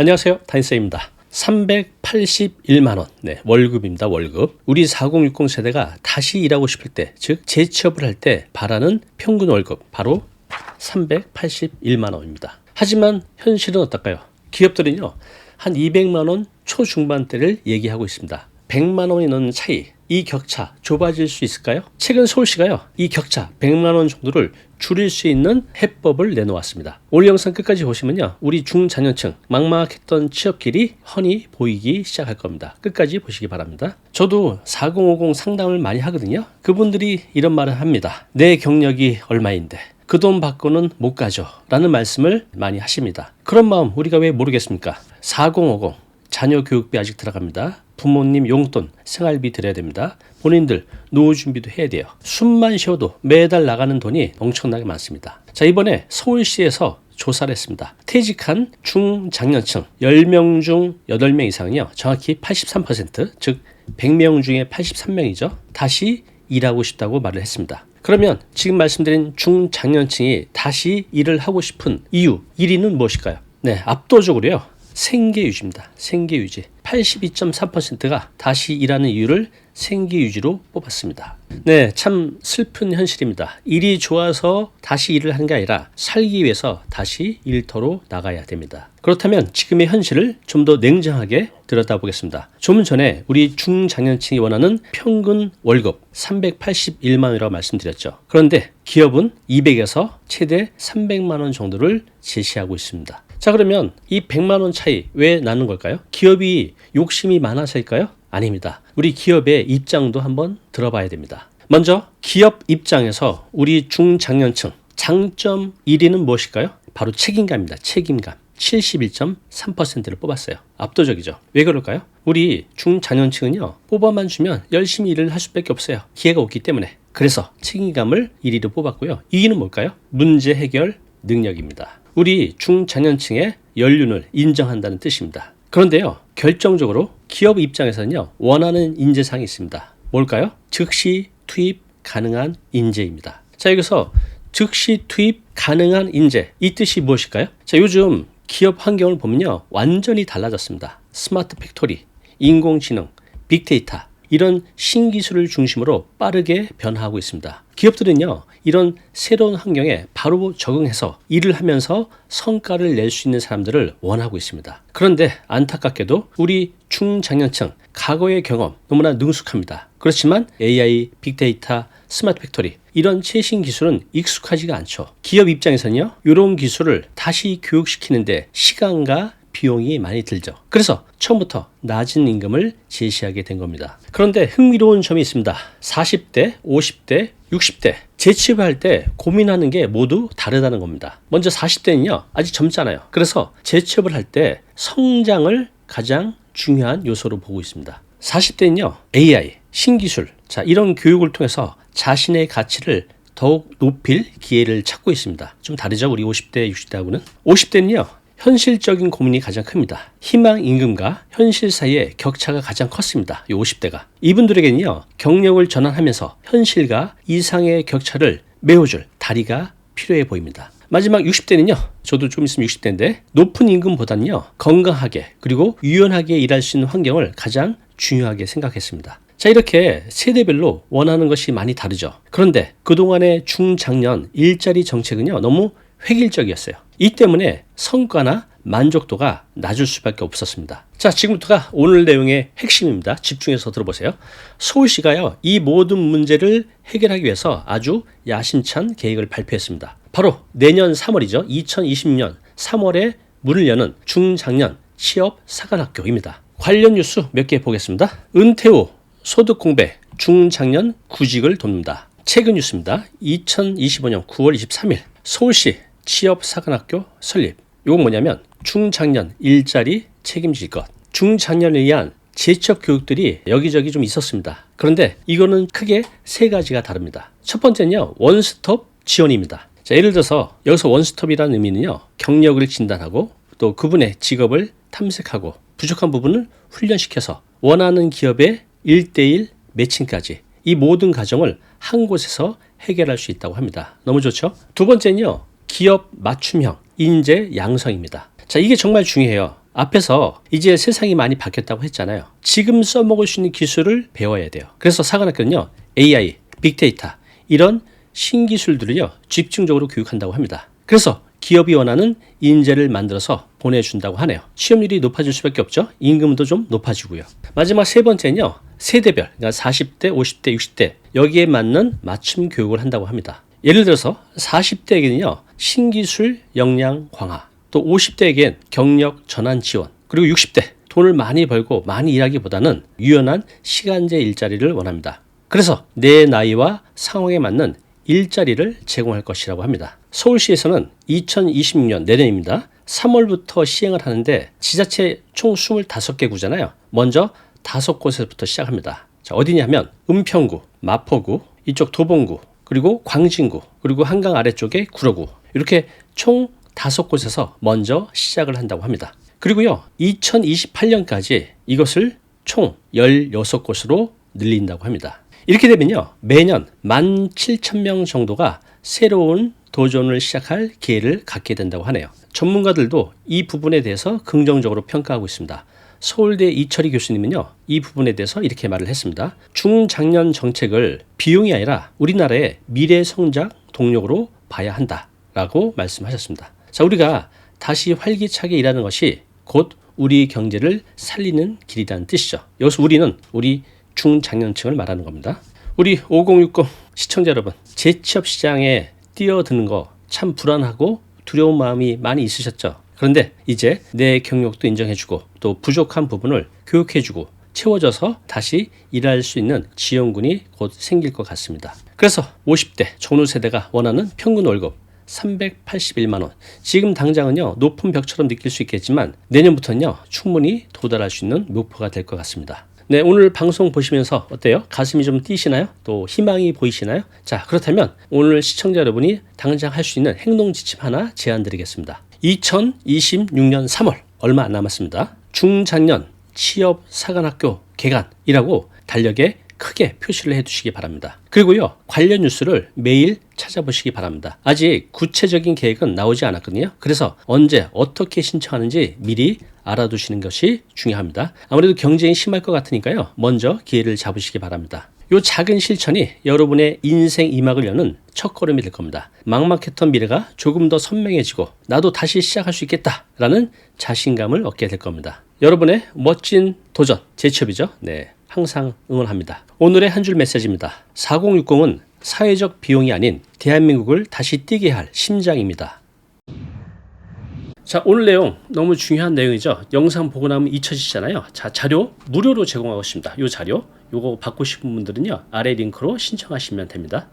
안녕하세요. 단쌤입니다. 381만원. 네, 월급입니다. 월급. 우리 4060 세대가 다시 일하고 싶을 때, 즉, 재취업을 할 때 바라는 평균 월급, 바로 381만원입니다. 하지만 현실은 어떨까요? 기업들은요, 한 200만원 초중반대를 얘기하고 있습니다. 100만 원이 넘는 차이, 이 격차 좁아질 수 있을까요? 최근 서울시가요, 이 격차 100만 원 정도를 줄일 수 있는 해법을 내놓았습니다. 올 영상 끝까지 보시면요, 우리 중자년층 막막했던 취업 길이 훤히 보이기 시작할 겁니다. 끝까지 보시기 바랍니다. 저도 4050 상담을 많이 하거든요. 그분들이 이런 말을 합니다. 내 경력이 얼마인데 그 돈 받고는 못 가죠. 라는 말씀을 많이 하십니다. 그런 마음 우리가 왜 모르겠습니까? 4050 자녀 교육비 아직 들어갑니다. 부모님 용돈, 생활비 드려야 됩니다. 본인들 노후 준비도 해야 돼요. 숨만 쉬어도 매달 나가는 돈이 엄청나게 많습니다. 자, 이번에 서울시에서 조사를 했습니다. 퇴직한 중장년층 10명 중 8명 이상은요. 정확히 83%, 즉 100명 중에 83명이죠. 다시 일하고 싶다고 말을 했습니다. 그러면 지금 말씀드린 중장년층이 다시 일을 하고 싶은 이유 1위는 무엇일까요? 네, 압도적으로요. 생계 유지입니다. 생계 유지. 82.3%가 다시 일하는 이유를 생계 유지로 뽑았습니다. 네, 참 슬픈 현실입니다. 일이 좋아서 다시 일을 하는 게 아니라 살기 위해서 다시 일터로 나가야 됩니다. 그렇다면 지금의 현실을 좀 더 냉정하게 들여다보겠습니다. 좀 전에 우리 중장년층이 원하는 평균 월급 381만 원이라고 말씀드렸죠. 그런데 기업은 200에서 최대 300만 원 정도를 제시하고 있습니다. 자, 그러면 이 100만 원 차이 왜 나는 걸까요? 기업이 욕심이 많아서일까요? 아닙니다. 우리 기업의 입장도 한번 들어봐야 됩니다. 먼저 기업 입장에서 우리 중장년층 장점 1위는 무엇일까요? 바로 책임감입니다. 책임감. 71.3%를 뽑았어요. 압도적이죠. 왜 그럴까요? 우리 중자년층은요, 뽑아만 주면 열심히 일을 할 수밖에 없어요. 기회가 없기 때문에. 그래서 책임감을 1위로 뽑았고요. 2위는 뭘까요? 문제 해결 능력입니다. 우리 중자년층의 연륜을 인정한다는 뜻입니다. 그런데요, 결정적으로 기업 입장에서는요, 원하는 인재상이 있습니다. 뭘까요? 즉시 투입 가능한 인재입니다. 자, 여기서 즉시 투입 가능한 인재. 이 뜻이 무엇일까요? 자, 요즘 기업 환경을 보면요. 완전히 달라졌습니다. 스마트 팩토리, 인공지능, 빅데이터, 이런 신기술을 중심으로 빠르게 변화하고 있습니다. 기업들은요, 이런 새로운 환경에 바로 적응해서 일을 하면서 성과를 낼 수 있는 사람들을 원하고 있습니다. 그런데 안타깝게도 우리 중장년층, 과거의 경험 너무나 능숙합니다. 그렇지만 AI, 빅데이터, 스마트 팩토리 이런 최신 기술은 익숙하지가 않죠. 기업 입장에서는요, 이런 기술을 다시 교육시키는데 시간과 비용이 많이 들죠. 그래서 처음부터 낮은 임금을 제시하게 된 겁니다. 그런데 흥미로운 점이 있습니다. 40대, 50대, 60대 재취업할 때 고민하는 게 모두 다르다는 겁니다. 먼저 40대는요, 아직 젊잖아요. 그래서 재취업을 할 때 성장을 가장 중요한 요소로 보고 있습니다. 40대는요, AI, 신기술, 자, 이런 교육을 통해서 자신의 가치를 더욱 높일 기회를 찾고 있습니다. 좀 다르죠? 우리 50대, 60대하고는. 50대는요, 현실적인 고민이 가장 큽니다. 희망 임금과 현실 사이의 격차가 가장 컸습니다. 이 50대가. 이분들에게는요, 경력을 전환하면서 현실과 이상의 격차를 메워줄 다리가 필요해 보입니다. 마지막 60대는요, 저도 좀 있으면 60대인데, 높은 임금보다는요, 건강하게, 그리고 유연하게 일할 수 있는 환경을 가장 중요하게 생각했습니다. 자, 이렇게 세대별로 원하는 것이 많이 다르죠. 그런데 그동안의 중장년 일자리 정책은요, 너무 획일적이었어요. 이 때문에 성과나 만족도가 낮을 수밖에 없었습니다. 자, 지금부터가 오늘 내용의 핵심입니다. 집중해서 들어보세요. 서울시가요, 이 모든 문제를 해결하기 위해서 아주 야심찬 계획을 발표했습니다. 바로 내년 3월이죠. 2020년 3월에 문을 여는 중장년 취업 사관학교입니다. 관련 뉴스 몇 개 보겠습니다. 은퇴 후 소득 공배 중장년 구직을 돕는다. 최근 뉴스입니다. 2025년 9월 23일 서울시 취업 사관학교 설립. 이건 뭐냐면 중장년 일자리 책임질 것. 중장년에 의한 재취업 교육들이 여기저기 좀 있었습니다. 그런데 이거는 크게 세 가지가 다릅니다. 첫 번째는요, 원스톱 지원입니다. 자, 예를 들어서 여기서 원스톱이라는 의미는요, 경력을 진단하고 또 그분의 직업을 탐색하고 부족한 부분을 훈련시켜서 원하는 기업의 1대1 매칭까지 이 모든 과정을 한 곳에서 해결할 수 있다고 합니다. 너무 좋죠? 두 번째는요, 기업 맞춤형 인재 양성입니다. 자, 이게 정말 중요해요. 앞에서 이제 세상이 많이 바뀌었다고 했잖아요. 지금 써먹을 수 있는 기술을 배워야 돼요. 그래서 사관학교는요, AI, 빅데이터, 이런 신기술들을요, 집중적으로 교육한다고 합니다. 그래서 기업이 원하는 인재를 만들어서 보내준다고 하네요. 취업률이 높아질 수밖에 없죠. 임금도 좀 높아지고요. 마지막 세 번째는요. 세대별, 그러니까 40대, 50대, 60대 여기에 맞는 맞춤 교육을 한다고 합니다. 예를 들어서 40대에게는요. 신기술 역량 강화, 또 50대에겐 경력 전환 지원, 그리고 60대 돈을 많이 벌고 많이 일하기보다는 유연한 시간제 일자리를 원합니다. 그래서 내 나이와 상황에 맞는 일자리를 제공할 것이라고 합니다. 서울시에서는 2026년 내년입니다. 3월부터 시행을 하는데 지자체 총 25개 구잖아요. 먼저 다섯 곳에서부터 시작합니다. 자, 어디냐면 은평구, 마포구, 이쪽 도봉구, 그리고 광진구, 그리고 한강 아래쪽에 구로구. 이렇게 총 다섯 곳에서 먼저 시작을 한다고 합니다. 그리고요, 2028년까지 이것을 총 16곳으로 늘린다고 합니다. 이렇게 되면요, 매년 17,000명 정도가 새로운 도전을 시작할 기회를 갖게 된다고 하네요. 전문가들도 이 부분에 대해서 긍정적으로 평가하고 있습니다. 서울대 이철희 교수님은요, 이 부분에 대해서 이렇게 말을 했습니다. 중장년 정책을 비용이 아니라 우리나라의 미래 성장 동력으로 봐야 한다라고 말씀하셨습니다. 자, 우리가 다시 활기차게 일하는 것이 곧 우리 경제를 살리는 길이라는 뜻이죠. 여기서 우리는 우리 중장년층을 말하는 겁니다. 우리 5060 시청자 여러분, 재취업 시장에 뛰어드는 거 참 불안하고 두려운 마음이 많이 있으셨죠? 그런데 이제 내 경력도 인정해주고 또 부족한 부분을 교육해주고 채워져서 다시 일할 수 있는 지원군이 곧 생길 것 같습니다. 그래서 50대 전후 세대가 원하는 평균 월급 381만 원. 지금 당장은요 높은 벽처럼 느낄 수 있겠지만 내년부터는요 충분히 도달할 수 있는 목표가 될 것 같습니다. 네, 오늘 방송 보시면서 어때요? 가슴이 좀 뛰시나요? 또 희망이 보이시나요? 자, 그렇다면 오늘 시청자 여러분이 당장 할 수 있는 행동 지침 하나 제안 드리겠습니다. 2026년 3월 얼마 안 남았습니다. 중장년 취업 사관학교 개관이라고 달력에 크게 표시를 해 두시기 바랍니다. 그리고요, 관련 뉴스를 매일 찾아보시기 바랍니다. 아직 구체적인 계획은 나오지 않았거든요. 그래서 언제 어떻게 신청하는지 미리 알아두시는 것이 중요합니다. 아무래도 경쟁이 심할 것 같으니까요. 먼저 기회를 잡으시기 바랍니다. 요 작은 실천이 여러분의 인생 이막을 여는 첫걸음이 될 겁니다. 막막했던 미래가 조금 더 선명해지고 나도 다시 시작할 수 있겠다라는 자신감을 얻게 될 겁니다. 여러분의 멋진 도전, 재취업이죠. 네. 항상 응원합니다. 오늘의 한 줄 메시지입니다. 4060은 사회적 비용이 아닌 대한민국을 다시 뛰게 할 심장입니다. 자, 오늘 내용 너무 중요한 내용이죠. 영상 보고 나면 잊혀지잖아요. 자, 자료 무료로 제공하고 있습니다. 이 자료, 요거 받고 싶은 분들은요. 아래 링크로 신청하시면 됩니다.